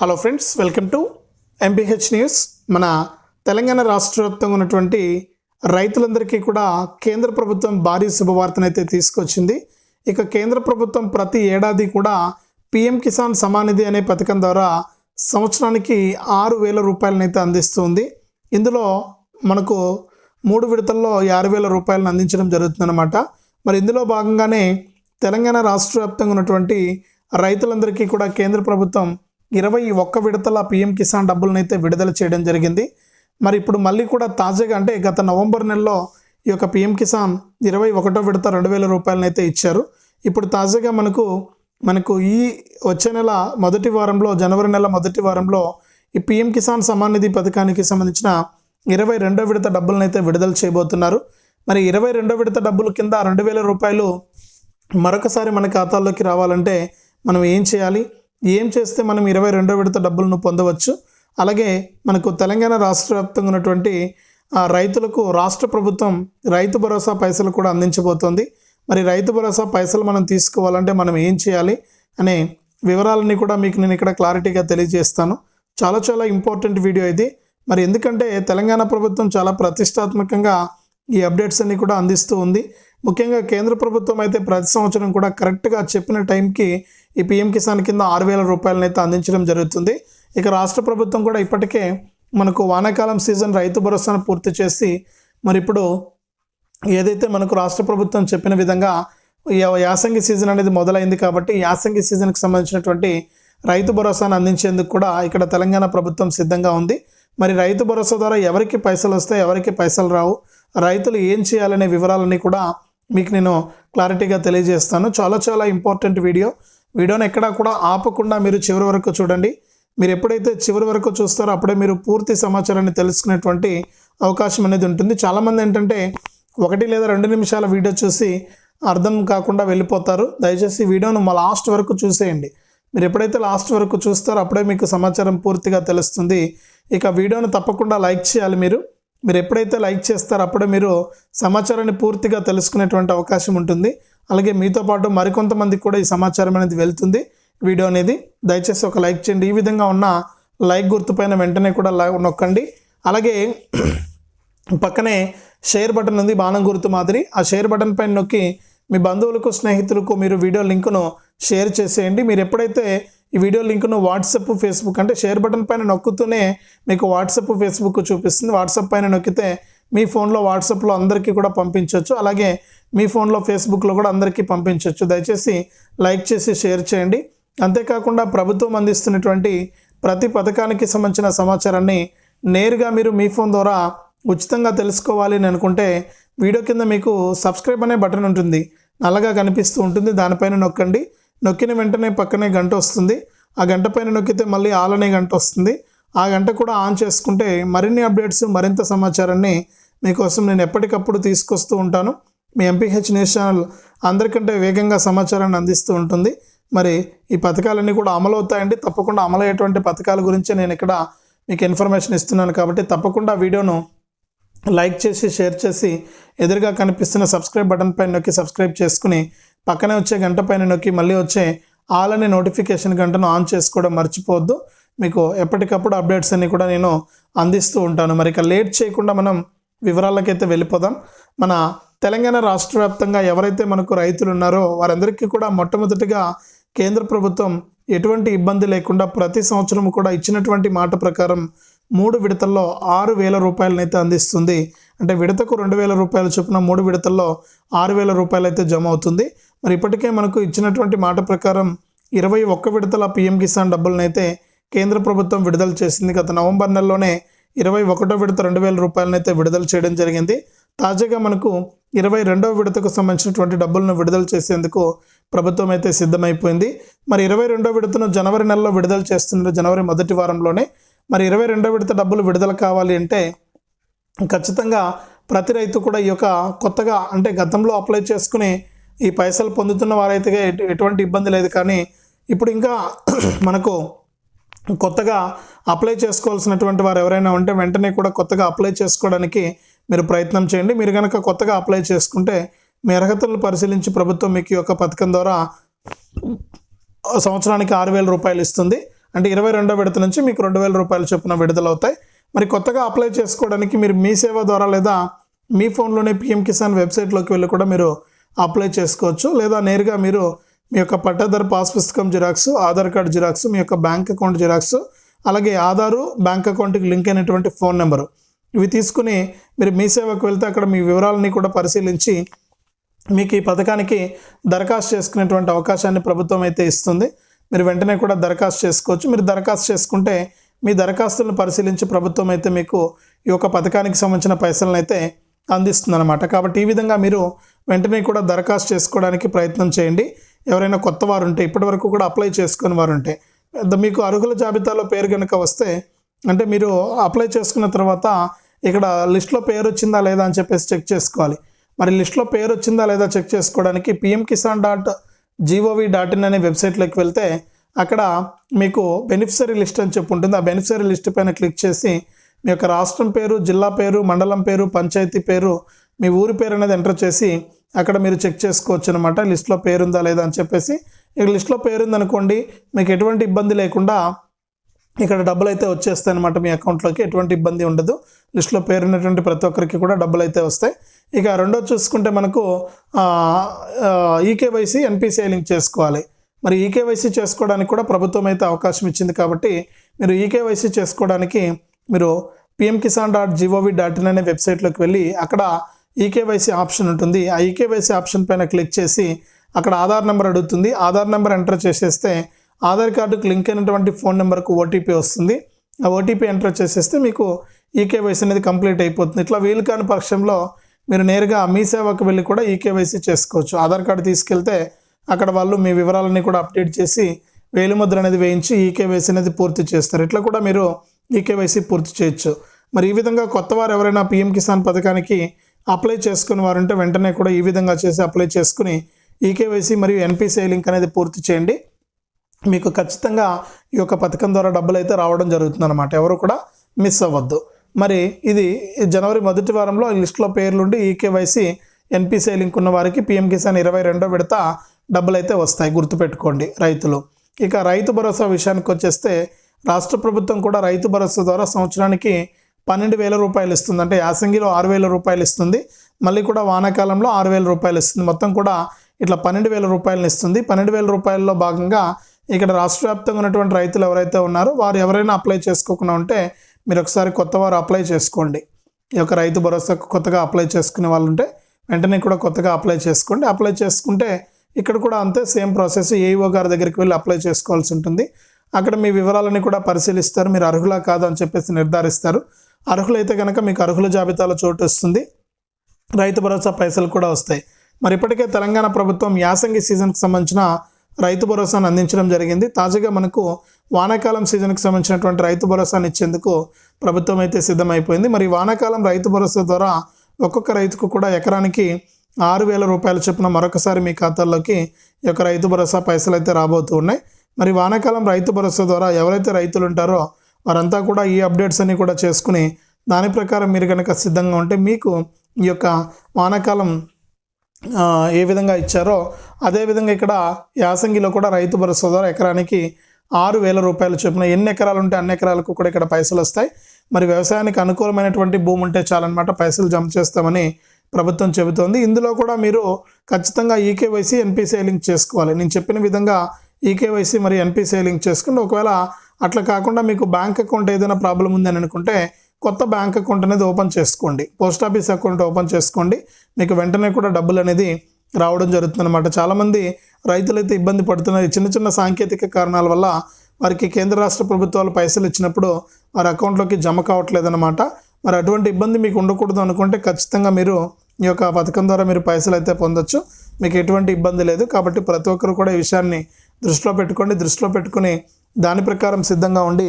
Hello friends welcome to M P H news మన తెలంగాణ రాష్ట్ర వ్యాప్తంగా ఉన్నటువంటి రైతులందరికీ కూడా కేంద్ర ప్రభుత్వం భారీ శుభవార్తనైతే తీసుకొచ్చింది. ఇక కేంద్ర ప్రభుత్వం ప్రతి ఏడాది కూడా పిఎం కిసాన్ సమానిధి అనే పథకం ద్వారా సంవత్సరానికి ఆరు వేల రూపాయలనైతే అందిస్తుంది. ఇందులో మనకు మూడు విడతల్లో ఆరు వేల రూపాయలను అందించడం జరుగుతుందన్నమాట. మరి ఇందులో భాగంగానే తెలంగాణ రాష్ట్ర వ్యాప్తంగా ఉన్నటువంటి రైతులందరికీ కూడా కేంద్ర ప్రభుత్వం ఇరవై ఒక్క విడతల పిఎం కిసాన్ డబ్బులనైతే విడుదల చేయడం జరిగింది. మరి ఇప్పుడు మళ్ళీ కూడా తాజాగా అంటే గత నవంబర్ నెలలో ఈ యొక్క పిఎం కిసాన్ ఇరవై ఒకటో విడత రెండు వేల రూపాయలనైతే ఇచ్చారు. ఇప్పుడు తాజాగా మనకు మనకు ఈ వచ్చే నెల మొదటి వారంలో జనవరి నెల మొదటి వారంలో ఈ పిఎం కిసాన్ సమాన్ నిధి పథకానికి సంబంధించిన ఇరవై రెండో విడత డబ్బులనైతే విడుదల చేయబోతున్నారు. మరి ఇరవై రెండో విడత డబ్బుల కింద రెండు వేల రూపాయలు మరొకసారి మన ఖాతాల్లోకి రావాలంటే మనం ఏం చేయాలి? ఏం చేస్తే మనం ఇరవై రెండో విడత డబ్బులను పొందవచ్చు? అలాగే మనకు తెలంగాణ రాష్ట్ర వ్యాప్తంగా ఉన్నటువంటి ఆ, రైతులకు రాష్ట్ర ప్రభుత్వం రైతు భరోసా పైసలు కూడా అందించబోతోంది. మరి రైతు భరోసా పైసలు మనం తీసుకోవాలంటే మనం ఏం చేయాలి అనే వివరాలన్నీ కూడా మీకు నేను ఇక్కడ క్లారిటీగా తెలియజేస్తాను. చాలా చాలా ఇంపార్టెంట్ వీడియో ఇది. మరి ఎందుకంటే తెలంగాణ ప్రభుత్వం చాలా ప్రతిష్టాత్మకంగా ఈ అప్డేట్స్ అన్ని కూడా అందిస్తూ ఉంది. ముఖ్యంగా కేంద్ర ప్రభుత్వం అయితే ప్రతి సంవత్సరం కూడా కరెక్ట్గా చెప్పిన టైంకి ఈ పిఎం కిసాన్ కింద ఆరు వేల రూపాయలను అయితే అందించడం జరుగుతుంది. ఇక రాష్ట్ర ప్రభుత్వం కూడా ఇప్పటికే మనకు వానాకాలం సీజన్ రైతు భరోసాను పూర్తి చేసి మరి ఇప్పుడు ఏదైతే మనకు రాష్ట్ర ప్రభుత్వం చెప్పిన విధంగా యాసంగి సీజన్ అనేది మొదలైంది కాబట్టి యాసంగి సీజన్కి సంబంధించినటువంటి రైతు భరోసాను అందించేందుకు కూడా ఇక్కడ తెలంగాణ ప్రభుత్వం సిద్ధంగా ఉంది. మరి రైతు భరోసా ద్వారా ఎవరికి పైసలు వస్తాయి ఎవరికి పైసలు రావు రైతులు ఏం చేయాలనే వివరాలన్నీ కూడా మీకు నేను క్లారిటీగా తెలియజేస్తాను. చాలా చాలా ఇంపార్టెంట్ వీడియో. వీడియోని ఎక్కడా కూడా ఆపకుండా మీరు చివరి వరకు చూడండి. మీరు ఎప్పుడైతే చివరి వరకు చూస్తారో అప్పుడే మీరు పూర్తి సమాచారాన్ని తెలుసుకునేటువంటి అవకాశం అనేది ఉంటుంది. చాలామంది ఏంటంటే ఒకటి లేదా రెండు నిమిషాల వీడియో చూసి అర్థం కాకుండా వెళ్ళిపోతారు. దయచేసి వీడియోను మా లాస్ట్ వరకు చూసేయండి. మీరు ఎప్పుడైతే లాస్ట్ వరకు చూస్తారో అప్పుడే మీకు సమాచారం పూర్తిగా తెలుస్తుంది. ఇక వీడియోను తప్పకుండా లైక్ చేయాలి మీరు. మీరు ఎప్పుడైతే లైక్ చేస్తారో అప్పుడే మీరు సమాచారాన్ని పూర్తిగా తెలుసుకునేటువంటి అవకాశం ఉంటుంది. అలాగే మీతో పాటు మరికొంతమందికి కూడా ఈ సమాచారం అనేది వెళ్తుంది. వీడియో అనేది దయచేసి ఒక లైక్ చేయండి. ఈ విధంగా ఉన్న లైక్ గుర్తుపైన వెంటనే కూడా నొక్కండి. అలాగే పక్కనే షేర్ బటన్ ఉంది బాణం గుర్తు మాదిరి. ఆ షేర్ బటన్ పైన నొక్కి మీ బంధువులకు స్నేహితులకు మీరు వీడియో లింకును షేర్ చేసేయండి. మీరు ఎప్పుడైతే ఈ వీడియో లింకును వాట్సప్ ఫేస్బుక్ అంటే షేర్ బటన్ పైన నొక్కుతూనే మీకు వాట్సాప్ ఫేస్బుక్ చూపిస్తుంది. వాట్సాప్ పైన నొక్కితే మీ ఫోన్లో వాట్సాప్లో అందరికీ కూడా పంపించవచ్చు అలాగే మీ ఫోన్లో ఫేస్బుక్లో కూడా అందరికీ పంపించవచ్చు దయచేసి లైక్ చేసి షేర్ చేయండి. అంతేకాకుండా ప్రభుత్వం అందిస్తున్నటువంటి ప్రతి పథకానికి సంబంధించిన సమాచారాన్ని నేరుగా మీరు మీ ఫోన్ ద్వారా ఉచితంగా తెలుసుకోవాలి అని అనుకుంటే వీడియో కింద మీకు సబ్స్క్రైబ్ అనే బటన్ ఉంటుంది. నల్లగా కనిపిస్తూ ఉంటుంది. దానిపైన నొక్కండి. నొక్కిన వెంటనే పక్కనే గంట వస్తుంది. ఆ గంట పైన నొక్కితే మళ్ళీ ఆల్ అనే గంట వస్తుంది. ఆ గంట కూడా ఆన్ చేసుకుంటే మరిన్ని అప్డేట్స్ మరింత సమాచారాన్ని మీకోసం నేను ఎప్పటికప్పుడు తీసుకొస్తూ ఉంటాను. మీ ఎంపీహెచ్ న్యూస్ ఛానల్ అందరికంటే వేగంగా సమాచారాన్ని అందిస్తూ ఉంటుంది. మరి ఈ పథకాలన్నీ కూడా అమలు అవుతాయండి. తప్పకుండా అమలయ్యేటువంటి పథకాల గురించి నేను ఇక్కడ మీకు ఇన్ఫర్మేషన్ ఇస్తున్నాను కాబట్టి తప్పకుండా వీడియోను లైక్ చేసి షేర్ చేసి ఎదురుగా కనిపిస్తున్న సబ్స్క్రైబ్ బటన్ పైన నొక్కి సబ్స్క్రైబ్ చేసుకుని పక్కనే వచ్చే గంట పైన నొక్కి మళ్ళీ వచ్చే ఆల్ అనే నోటిఫికేషన్ గంటను ఆన్ చేసుకోవడం మర్చిపోవద్దు. మీకు ఎప్పటికప్పుడు అప్డేట్స్ అన్ని కూడా నేను అందిస్తూ ఉంటాను. మరి ఇక లేట్ చేయకుండా మనం వివరాలకైతే వెళ్ళిపోదాం. మన తెలంగాణ రాష్ట్ర వ్యాప్తంగా ఎవరైతే మనకు రైతులు ఉన్నారో వారందరికీ కూడా మొట్టమొదటిగా కేంద్ర ప్రభుత్వం ఎటువంటి ఇబ్బంది లేకుండా ప్రతి సంవత్సరం కూడా ఇచ్చినటువంటి మాట ప్రకారం మూడు విడతల్లో ఆరు వేల రూపాయలనైతే అందిస్తుంది. అంటే విడతకు రెండు వేల రూపాయలు చొప్పున మూడు విడతల్లో ఆరు వేల రూపాయలు అయితే జమ అవుతుంది. మరి ఇప్పటికే మనకు ఇచ్చినటువంటి మాట ప్రకారం ఇరవై ఒక్క విడతల పిఎం కిసాన్ డబ్బులనైతే కేంద్ర ప్రభుత్వం విడుదల చేసింది. గత నవంబర్ నెలలోనే ఇరవై ఒకటో విడత రెండు వేల రూపాయలనైతే విడుదల చేయడం జరిగింది. తాజాగా మనకు ఇరవై రెండవ విడతకు సంబంధించినటువంటి డబ్బులను విడుదల చేసేందుకు ప్రభుత్వం అయితే సిద్ధమైపోయింది. మరి ఇరవై రెండో విడతను జనవరి నెలలో విడుదల చేస్తున్నారు. జనవరి మొదటి వారంలోనే మరి ఇరవై రెండో విడత డబ్బులు విడుదల కావాలి అంటే ఖచ్చితంగా ప్రతి రైతు కూడా ఈ యొక్క కొత్తగా అంటే గతంలో అప్లై చేసుకుని ఈ పైసలు పొందుతున్న వారైతే ఎటువంటి ఇబ్బంది లేదు. కానీ ఇప్పుడు ఇంకా మనకు కొత్తగా అప్లై చేసుకోవాల్సినటువంటి వారు ఎవరైనా ఉంటే వెంటనే కూడా కొత్తగా అప్లై చేసుకోవడానికి మీరు ప్రయత్నం చేయండి. మీరు కనుక కొత్తగా అప్లై చేసుకుంటే మీ అర్హతలను పరిశీలించి ప్రభుత్వం మీకు ఈ యొక్క పథకం ద్వారా సంవత్సరానికి ఆరు వేల రూపాయలు ఇస్తుంది. అంటే ఇరవై రెండో విడత నుంచి మీకు రెండు వేల రూపాయలు చొప్పున విడుదలవుతాయి. మరి కొత్తగా అప్లై చేసుకోవడానికి మీరు మీ సేవ ద్వారా లేదా మీ ఫోన్లోనే పిఎం కిసాన్ వెబ్సైట్లోకి వెళ్ళి కూడా మీరు అప్లై చేసుకోవచ్చు. లేదా నేరుగా మీరు మీ యొక్క పట్టాదారు పాస్ పుస్తకం జిరాక్స్ ఆధార్ కార్డు జిరాక్స్ మీ యొక్క బ్యాంక్ అకౌంట్ జిరాక్స్ అలాగే ఆధారు బ్యాంక్ అకౌంట్కి లింక్ అయినటువంటి ఫోన్ నెంబరు. ఇవి తీసుకుని మీరు మీ సేవకు వెళ్తే అక్కడ మీ వివరాలని కూడా పరిశీలించి మీకు ఈ పథకానికి దరఖాస్తు చేసుకునేటువంటి అవకాశాన్ని ప్రభుత్వం అయితే ఇస్తుంది. మీరు వెంటనే కూడా దరఖాస్తు చేసుకోవచ్చు. మీరు దరఖాస్తు చేసుకుంటే మీ దరఖాస్తులను పరిశీలించి ప్రభుత్వం అయితే మీకు ఈ యొక్క పథకానికి సంబంధించిన పైసలను అయితే అందిస్తుందన్నమాట. కాబట్టి ఈ విధంగా మీరు వెంటనే కూడా దరఖాస్తు చేసుకోవడానికి ప్రయత్నం చేయండి. ఎవరైనా కొత్త వారు ఉంటే ఇప్పటివరకు కూడా అప్లై చేసుకుని వారు ఉంటే మీకు అర్హుల జాబితాలో పేరు కనుక వస్తే అంటే మీరు అప్లై చేసుకున్న తర్వాత ఇక్కడ లిస్ట్లో పేరు వచ్చిందా లేదా అని చెప్పేసి చెక్ చేసుకోవాలి. మరి లిస్ట్లో పేరు వచ్చిందా లేదా చెక్ చేసుకోవడానికి PM Kisan dot G O V dot in అనే వెబ్సైట్లోకి వెళ్తే అక్కడ మీకు బెనిఫిషరీ లిస్ట్ అని చెప్పి ఉంటుంది. ఆ బెనిఫిషరీ లిస్ట్ పైన క్లిక్ చేసి మీ యొక్క రాష్ట్రం పేరు జిల్లా పేరు మండలం పేరు పంచాయతీ పేరు మీ ఊరి పేరు అనేది ఎంటర్ చేసి అక్కడ మీరు చెక్ చేసుకోవచ్చు అనమాట లిస్ట్లో పేరు ఉందా లేదా అని చెప్పేసి. ఇక లిస్ట్లో పేరు ఉందనుకోండి మీకు ఎటువంటి ఇబ్బంది లేకుండా ఇక్కడ డబ్బులు అయితే వచ్చేస్తాయి అనమాట మీ అకౌంట్లోకి ఎటువంటి ఇబ్బంది ఉండదు. లిస్ట్లో పేరున్నటువంటి ప్రతి ఒక్కరికి కూడా డబ్బులు అయితే వస్తాయి. ఇక రెండో చూసుకుంటే మనకు ఈకేవైసీ ఎన్పిసిఐ లింక్ చేసుకోవాలి. మరి ఈకేవైసీ చేసుకోవడానికి కూడా ప్రభుత్వం అయితే అవకాశం ఇచ్చింది కాబట్టి మీరు ఈకేవైసీ చేసుకోవడానికి మీరు PM Kisan dot G O V dot in అనే వెబ్సైట్లోకి వెళ్ళి అక్కడ ఈకేవైసీ ఆప్షన్ ఉంటుంది. ఆ ఈకేవైసీ ఆప్షన్ పైన క్లిక్ చేసి అక్కడ ఆధార్ నెంబర్ అడుగుతుంది. ఆధార్ నెంబర్ ఎంటర్ చేసేస్తే ఆధార్ కార్డుకు లింక్ అయినటువంటి ఫోన్ నెంబర్కు ఓటీపీ వస్తుంది. ఆ ఓటీపీ ఎంటర్ చేసేస్తే మీకు ఈకేవైసీ అనేది కంప్లీట్ అయిపోతుంది. ఇట్లా వీలు కాని పక్షంలో మీరు నేరుగా మీ సేవకు వెళ్ళి కూడా ఈకేవైసీ చేసుకోవచ్చు. ఆధార్ కార్డు తీసుకెళ్తే అక్కడ వాళ్ళు మీ వివరాలన్నీ కూడా అప్డేట్ చేసి వేలిముద్ర అనేది వేయించి ఈకేవైసీ అనేది పూర్తి చేస్తారు. ఇట్లా కూడా మీరు ఈ కేవైసీ పూర్తి చేయొచ్చు. మరి ఈ విధంగా కొత్త వారు ఎవరైనా పిఎం కిసాన్ పథకానికి అప్లై చేసుకుని వారుంటే వెంటనే కూడా ఈ విధంగా చేసి అప్లై చేసుకుని ఈకేవైసీ మరియు ఎన్పిసిఐ లింక్ అనేది పూర్తి చేయండి. మీకు ఖచ్చితంగా ఈ యొక్క పథకం ద్వారా డబ్బులు అయితే రావడం జరుగుతుంది అనమాట ఎవరు కూడా మిస్ అవ్వద్దు. మరి ఇది జనవరి మొదటి వారంలో లిస్టులో పేర్లుండి ఈకేవైసీ ఎన్పిసిఐ లింక్ ఉన్న వారికి పిఎం కిసాన్ ఇరవై రెండో విడత డబ్బులు అయితే వస్తాయి. గుర్తుపెట్టుకోండి రైతులు. ఇక రైతు భరోసా విషయానికి వచ్చేస్తే రాష్ట్ర ప్రభుత్వం కూడా రైతు భరోసా ద్వారా సంవత్సరానికి పన్నెండు వేల రూపాయలు ఇస్తుంది అంటే యాసంగిలో ఆరు వేల రూపాయలు ఇస్తుంది. మళ్ళీ కూడా వానాకాలంలో ఆరు వేల రూపాయలు ఇస్తుంది. మొత్తం కూడా ఇట్లా పన్నెండు వేల రూపాయలను ఇస్తుంది. పన్నెండు వేల రూపాయల్లో భాగంగా ఇక్కడ రాష్ట్ర వ్యాప్తంగా ఉన్నటువంటి రైతులు ఎవరైతే ఉన్నారో వారు ఎవరైనా అప్లై చేసుకోకుండా ఉంటే మీరు ఒకసారి కొత్త వారు అప్లై చేసుకోండి. ఈ యొక్క రైతు భరోసాకు కొత్తగా అప్లై చేసుకునే వాళ్ళు ఉంటే వెంటనే కూడా కొత్తగా అప్లై చేసుకోండి. అప్లై చేసుకుంటే ఇక్కడ కూడా అంతే సేమ్ ప్రాసెస్ ఏఈఓ గారి దగ్గరికి వెళ్ళి అప్లై చేసుకోవాల్సి ఉంటుంది. అక్కడ మీ వివరాలని కూడా పరిశీలిస్తారు. మీరు అర్హులా కాదు అని చెప్పేసి నిర్ధారిస్తారు. అర్హులైతే కనుక మీకు అర్హుల జాబితాలో చోటు వస్తుంది. రైతు భరోసా పైసలు కూడా వస్తాయి. మరి ఇప్పటికే తెలంగాణ ప్రభుత్వం యాసంగి సీజన్కి సంబంధించిన రైతు భరోసాను అందించడం జరిగింది. తాజాగా మనకు వానాకాలం సీజన్కి సంబంధించినటువంటి రైతు భరోసాను ఇచ్చేందుకు ప్రభుత్వం అయితే సిద్ధమైపోయింది. మరి వానాకాలం రైతు భరోసా ద్వారా ఒక్కొక్క రైతుకు కూడా ఎకరానికి ఆరు వేల రూపాయల చొప్పున మరొకసారి మీ ఖాతాల్లోకి ఈ యొక్క రైతు భరోసా పైసలు అయితే రాబోతూ ఉన్నాయి. మరి వానాకాలం రైతు భరోసా ద్వారా ఎవరైతే రైతులు ఉంటారో వారంతా కూడా ఈ అప్డేట్స్ అన్నీ కూడా చేసుకుని దాని ప్రకారం మీరు కనుక సిద్ధంగా ఉంటే మీకు ఈ యొక్క వానాకాలం ఏ విధంగా ఇచ్చారో అదేవిధంగా ఇక్కడ యాసంగిలో కూడా రైతు భరోసా ద్వారా ఎకరానికి ఆరు వేల రూపాయలు చొప్పున ఎన్ని ఎకరాలు ఉంటే అన్ని ఎకరాలకు కూడా ఇక్కడ పైసలు వస్తాయి. మరి వ్యవసాయానికి అనుకూలమైనటువంటి భూమి ఉంటే చాలన్నమాట పైసలు జమ చేస్తామని ప్రభుత్వం చెబుతోంది. ఇందులో కూడా మీరు ఖచ్చితంగా ఈకేవైసీ ఎన్పిసిఐ లింక్ చేసుకోవాలి. నేను చెప్పిన విధంగా ఈకేవైసీ మరి ఎన్పిసిఐ లింక్ చేసుకుని ఒకవేళ అట్లా కాకుండా మీకు బ్యాంక్ అకౌంట్ ఏదైనా ప్రాబ్లం ఉందని అనుకుంటే కొత్త బ్యాంక్ అకౌంట్ అనేది ఓపెన్ చేసుకోండి. పోస్ట్ ఆఫీస్ అకౌంట్ ఓపెన్ చేసుకోండి. మీకు వెంటనే కూడా డబ్బులు అనేది రావడం జరుగుతుంది అనమాట చాలామంది రైతులైతే ఇబ్బంది పడుతున్నారు. చిన్న చిన్న సాంకేతిక కారణాల వల్ల వారికి కేంద్ర రాష్ట్ర ప్రభుత్వాలు పైసలు ఇచ్చినప్పుడు వారి అకౌంట్లోకి జమ కావట్లేదన్నమాట. మరి అటువంటి ఇబ్బంది మీకు ఉండకూడదు అనుకుంటే ఖచ్చితంగా మీరు ఈ యొక్క పథకం ద్వారా మీరు పైసలు అయితే పొందొచ్చు. మీకు ఎటువంటి ఇబ్బంది లేదు. కాబట్టి ప్రతి ఒక్కరు కూడా ఈ విషయాన్ని దృష్టిలో పెట్టుకోండి. దృష్టిలో పెట్టుకుని దాని ప్రకారం సిద్ధంగా ఉండి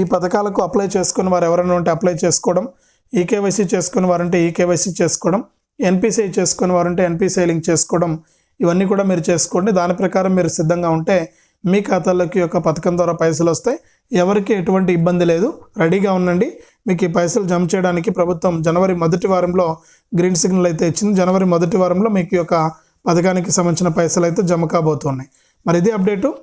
ఈ పథకాలకు అప్లై చేసుకుని వారు ఎవరైనా ఉంటే అప్లై చేసుకోవడం ఈకేవైసీ చేసుకుని వారంటే ఈకేవైసీ చేసుకోవడం ఎన్పిసిఐ చేసుకుని వారంటే ఎన్పిసిఐ లింక్ చేసుకోవడం ఇవన్నీ కూడా మీరు చేసుకోండి. దాని ప్రకారం మీరు సిద్ధంగా ఉంటే మీ ఖాతాలోకి యొక్క పథకం ద్వారా పైసలు వస్తాయి. ఎవరికి ఎటువంటి ఇబ్బంది లేదు. రెడీగా ఉండండి. మీకు ఈ పైసలు జమ చేయడానికి ప్రభుత్వం జనవరి మొదటి వారంలో గ్రీన్ సిగ్నల్ అయితే ఇచ్చింది. జనవరి మొదటి వారంలో మీకు యొక్క పథకానికి సంబంధించిన పైసలు అయితే జమ కాబోతున్నాయి. మరి ఇది అప్డేటు.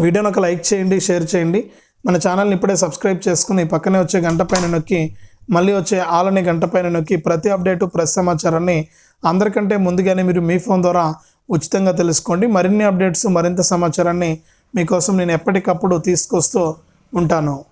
వీడియోని ఒక లైక్ చేయండి షేర్ చేయండి. మన ఛానల్ని ఇప్పుడే సబ్స్క్రైబ్ చేసుకుని పక్కనే వచ్చే గంట పైన నొక్కి మళ్ళీ వచ్చే ఆలని గంట పైన నొక్కి ప్రతి అప్డేటు ప్రతి సమాచారాన్ని అందరికంటే ముందుగానే మీరు మీ ఫోన్ ద్వారా ఉచితంగా తెలుసుకోండి. మరిన్ని అప్డేట్స్ మరింత సమాచారాన్ని మీకోసం నేను ఎప్పటికప్పుడు తీసుకొస్తూ ఉంటాను.